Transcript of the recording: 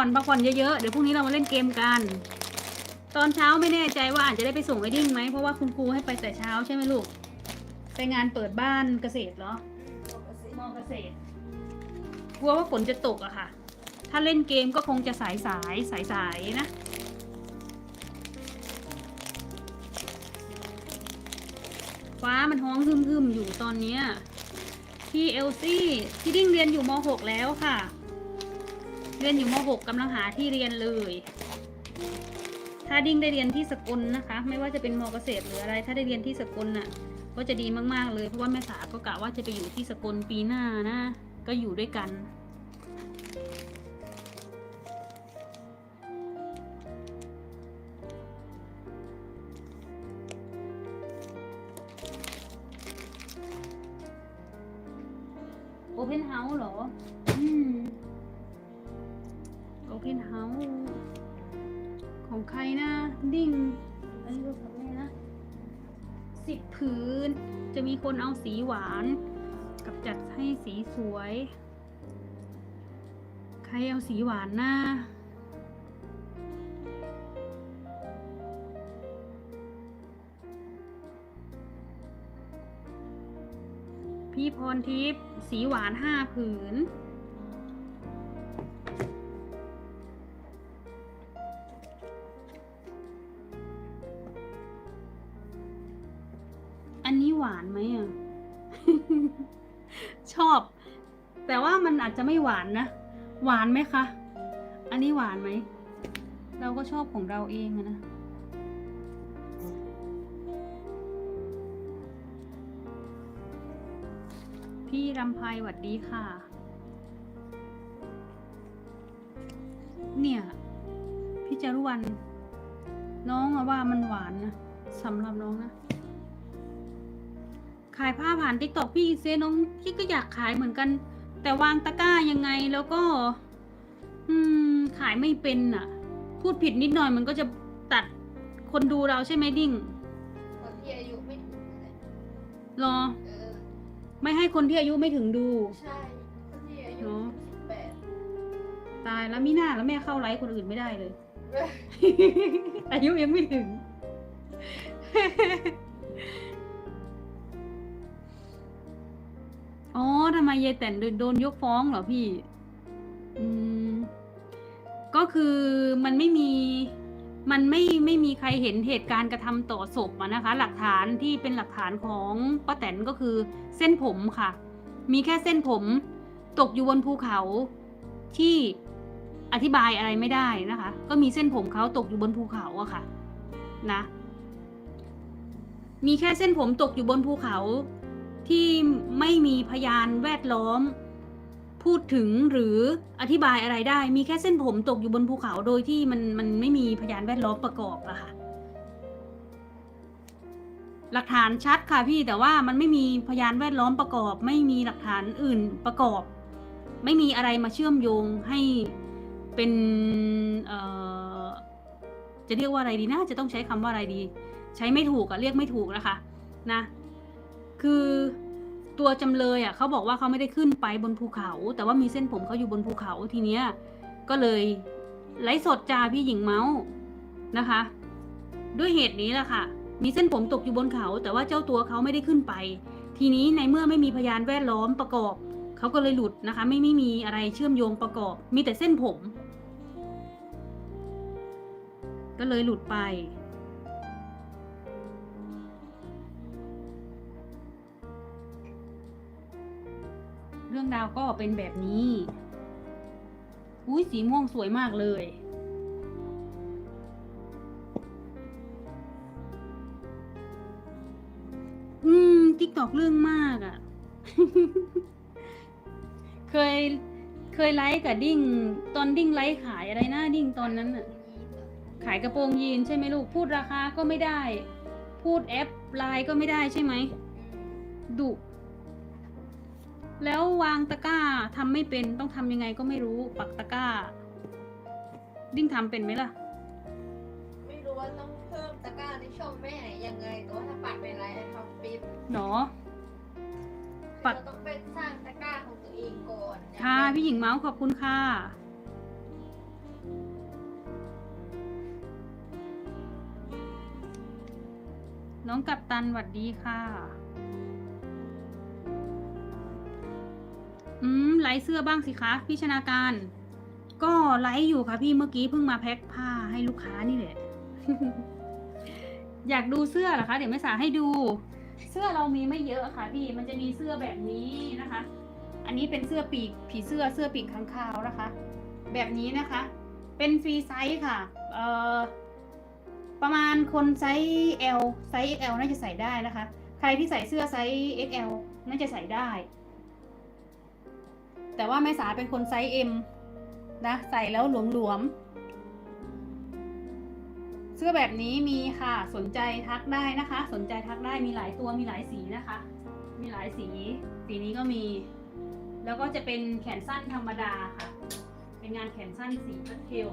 ผ่อนพักผ่อนเยอะๆ เดี๋ยวพรุ่งนี้เรามาเล่นเกมกัน ตอนเช้าไม่แน่ใจว่าอาจจะได้ไปส่งไอ้ดิ้งไหมเพราะว่าคุณครูให้ไปแต่เช้าใช่ไหมลูก ไปงานเปิดบ้านเกษตรเหรอมอเกษตร กลัวว่าฝนจะตกอะค่ะ ถ้าเล่นเกมก็คงจะสายสายสายสายๆนะฟ้ามันห้องฮึมๆอยู่ตอนนี้พี่เอลซี่ที่ดิ้งเรียนอยู่ม .6 แล้วค่ะ เรียนอยู่ม .6 กำลังหาที่เรียนเลย ถ้าดิ้งได้เรียนที่สกลนะคะ ไม่ว่าจะเป็นมเกษตรหรืออะไร ถ้าได้เรียนที่สกลน่ะ ก็จะดีมากๆเลย เพราะว่าแม่สาก็กะว่าจะไปอยู่ที่สกลปีหน้านะ ก็อยู่ด้วยกันโอเพนเฮาส์เหรอ อืม โอเพนเฮาของใครนะดิ้งอันนี้ก็ของแม่นะสิบผืน จะมีคนเอาสีหวาน กับจัดให้สีสวย ใครเอาสีหวานน้าพี่พรทิพย์สีหวานห้าผืน อันนี้หวานไหมอะ ชอบ แต่ว่ามันอาจจะไม่หวานนะ หวานไหมคะ อันนี้หวานไหม เราก็ชอบของเราเองนะ พี่รำไพหวัดดีค่ะ เนี่ย พี่จารุวัน น้องว่ามันหวานนะสำหรับน้องนะ ขายผ้าผ่านติ๊กต็อกพี่เซน้องพี่ก็อยากขายเหมือนกัน แต่วางตะกร้ายังไงแล้วก็ อืม ขายไม่เป็นอะ พูดผิดนิดหน่อยมันก็จะตัดคนดูเราใช่ไหมดิ้งคนที่อายุไม่ถึงเลยรอ เออ ไม่ให้คนที่อายุไม่ถึงดู ใช่คนที่อายุเนอะ สิบแปดตายแล้วมีหน้าแล้วแม่เข้าไลฟ์คนอื่นไม่ได้เลย อายุยังไม่ถึง อ๋อทำไมยายแตนโดนยกฟ้องเหรอพี่ อืม ก็คือมันไม่มี มันไม่ไม่มีใครเห็นเหตุการณ์กระทำต่อศพนะคะ หลักฐานที่เป็นหลักฐานของป้าแตนก็คือเส้นผมค่ะ มีแค่เส้นผม ตกอยู่บนภูเขาที่อธิบายอะไรไม่ได้นะคะ ก็มีเส้นผมเขาตกอยู่บนภูเขาอะค่ะ นะ มีแค่เส้นผมตกอยู่บนภูเขา ที่ไม่มีพยานแวดล้อม พูดถึงหรืออธิบายอะไรได้ มีแค่เส้นผมตกอยู่บนภูเขาโดยที่มันมันไม่มีพยานแวดล้อมประกอบอะค่ะ หลักฐานชัดค่ะพี่แต่ว่ามันไม่มีพยานแวดล้อมประกอบ ไม่มีหลักฐานอื่นประกอบ ไม่มีอะไรมาเชื่อมโยงให้เป็นจะเรียกว่าอะไรดีนะจะต้องใช้คำว่าอะไรดี ใช้ไม่ถูกอะเรียกไม่ถูกนะคะ นะ คือตัวจำเลยอะเขาบอกว่าเขาไม่ได้ขึ้นไปบนภูเขา แต่ว่ามีเส้นผมเขาอยู่บนภูเขาทีเนี้ยก็เลยไลฟ์สดจาพี่หญิงเมาส์นะคะ ด้วยเหตุนี้แหละค่ะ มีเส้นผมตกอยู่บนเขา แต่ว่าเจ้าตัวเขาไม่ได้ขึ้นไป ทีนี้ในเมื่อไม่มีพยานแวดล้อมประกอบเขาก็เลยหลุดนะคะ ไม่ไม่มีอะไรเชื่อมโยงประกอบ มีแต่เส้นผม ก็เลยหลุดไป เรื่องราวก็เป็นแบบนี้ อุ้ยสีม่วงสวยมากเลยอืมติ๊กตอกเรื่องมากอะ่ะ เคยเคยไลฟ์กับดิ้งตอนดิ้งไลฟ์ขายอะไรนะดิ้งตอนนั้นอะขายกระโปรงยีนใช่ไหมลูก พูดราคาก็ไม่ได้ พูดแอปไลน์ก็ไม่ได้ใช่ไหมดุ แล้ววางตะกร้าทำไม่เป็นต้องทำยังไงก็ไม่รู้ปักตะกร้า ดิ้งทำเป็นไหมล่ะ ไม่รู้ว่าต้องเพิ่มตะกร้าในช่องแม่ไหนยังไงตัว่าถ้าปักเป็นไรทำปิ๊บหนอ ปักต้องไปสร้างตะกร้าของตัวเองก่อนค่ะพี่หญิงเมาส์ขอบคุณค่ะ น้องกัปตันหวัดดีค่ะ อืมไลฟ์เสื้อบ้างสิคะพี่ชนาการ ก็ไลฟ์อยู่ค่ะพี่เมื่อกี้เพิ่งมาแพ็คผ้าให้ลูกค้านี่แหละ อยากดูเสื้อเหรอคะ เดี๋ยวแม่สาให้ดู เสื้อเรามีไม่เยอะค่ะ พี่มันจะมีเสื้อแบบนี้นะคะ อันนี้เป็นเสื้อปีกผีเสื้อเสื้อปีกค้างคาวนะคะ แบบนี้นะคะ เป็นฟรีไซส์ค่ะ เอ่อประมาณคนไซส์ L ไซส์ XL น่าจะใส่ได้นะคะ ใครที่ใส่เสื้อไซส์ XL น่าจะใส่ได้ แต่ว่าแม่สาเป็นคนไซส์เอ็มนะ ใส่แล้วหลวมๆ เสื้อแบบนี้มีค่ะ สนใจทักได้นะคะ สนใจทักได้มีหลายตัวมีหลายสีนะคะ มีหลายสี สีนี้ก็มี แล้วก็จะเป็นแขนสั้นธรรมดาค่ะ เป็นงานแขนสั้นสีพัสเทล